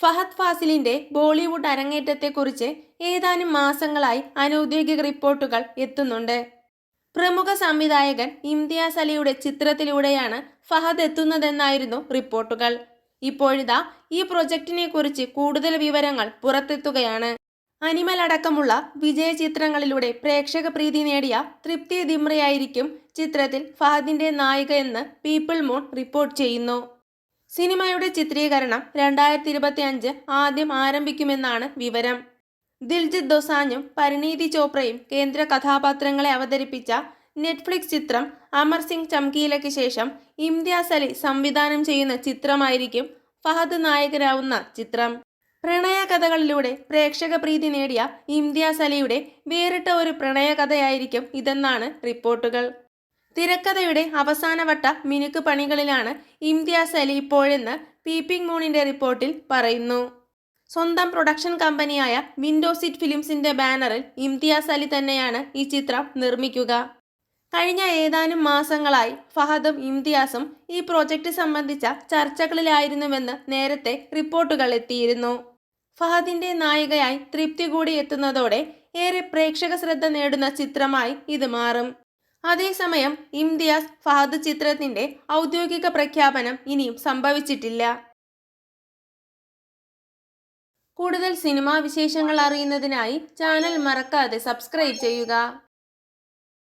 ഫഹദ് ഫാസിലിന്റെ ബോളിവുഡ് അരങ്ങേറ്റത്തെക്കുറിച്ച് ഏതാനും മാസങ്ങളായി അനൌദ്യോഗിക റിപ്പോർട്ടുകൾ എത്തുന്നുണ്ട്. പ്രമുഖ സംവിധായകൻ ഇംതിയാസ് അലിയുടെ ചിത്രത്തിലൂടെയാണ് ഫഹദ് എത്തുന്നതെന്നായിരുന്നു റിപ്പോർട്ടുകൾ. ഇപ്പോഴിതാ ഈ പ്രൊജക്ടിനെ കുറിച്ച് കൂടുതൽ വിവരങ്ങൾ പുറത്തെത്തുകയാണ്. അനിമൽ അടക്കമുള്ള വിജയ ചിത്രങ്ങളിലൂടെ പ്രേക്ഷക പ്രീതി നേടിയ തൃപ്തി ദിമ്രയായിരിക്കും ചിത്രത്തിൽ ഫഹദിന്റെ നായിക എന്ന് പീപ്പിൾ മൂൺ റിപ്പോർട്ട് ചെയ്യുന്നു. സിനിമയുടെ ചിത്രീകരണം രണ്ടായിരത്തി ഇരുപത്തി അഞ്ച് ആദ്യം ആരംഭിക്കുമെന്നാണ് വിവരം. ദിൽജിത് ദൊസാഞ്ഞും പരിണീതി ചോപ്രയും കേന്ദ്ര കഥാപാത്രങ്ങളെ അവതരിപ്പിച്ച നെറ്റ്ഫ്ലിക്സ് ചിത്രം അമർ സിംഗ് ചംകീലയ്ക്ക് ശേഷം ഇംതിയാസ് അലി സംവിധാനം ചെയ്യുന്ന ചിത്രമായിരിക്കും ഫഹദ് നായകരാവുന്ന ചിത്രം. പ്രണയ കഥകളിലൂടെ പ്രേക്ഷക പ്രീതി നേടിയ ഇംതിയാസ് അലിയുടെ വേറിട്ട ഒരു പ്രണയകഥയായിരിക്കും ഇതെന്നാണ് റിപ്പോർട്ടുകൾ. തിരക്കഥയുടെ അവസാനവട്ട മിനുക്ക് പണികളിലാണ് ഇംതിയാസ് അലി ഇപ്പോഴെന്ന് പീപ്പിംഗ് മൂണിന്റെ റിപ്പോർട്ടിൽ പറയുന്നു. സ്വന്തം പ്രൊഡക്ഷൻ കമ്പനിയായ വിൻഡോസിറ്റ് ഫിലിംസിന്റെ ബാനറിൽ ഇംതിയാസ് അലി തന്നെയാണ് ഈ ചിത്രം നിർമ്മിക്കുക. കഴിഞ്ഞ ഏതാനും മാസങ്ങളായി ഫഹദും ഇംതിയാസും ഈ പ്രോജക്റ്റ് സംബന്ധിച്ച ചർച്ചകളിലായിരുന്നുവെന്ന് നേരത്തെ റിപ്പോർട്ടുകൾ എത്തിയിരുന്നു. ഫഹദിന്റെ നായികയായി തൃപ്തി കൂടി എത്തുന്നതോടെ ഏറെ പ്രേക്ഷക ശ്രദ്ധ നേടുന്ന ചിത്രമായി ഇത് മാറും. അതേസമയം ഇംതിയാസ് ഫഹദ് ചിത്രത്തിന്റെ ഔദ്യോഗിക പ്രഖ്യാപനം ഇനിയും സംഭവിച്ചിട്ടില്ല. കൂടുതൽ സിനിമാ വിശേഷങ്ങൾ അറിയുന്നതിനായി ചാനൽ മറക്കാതെ സബ്സ്ക്രൈബ് ചെയ്യുക.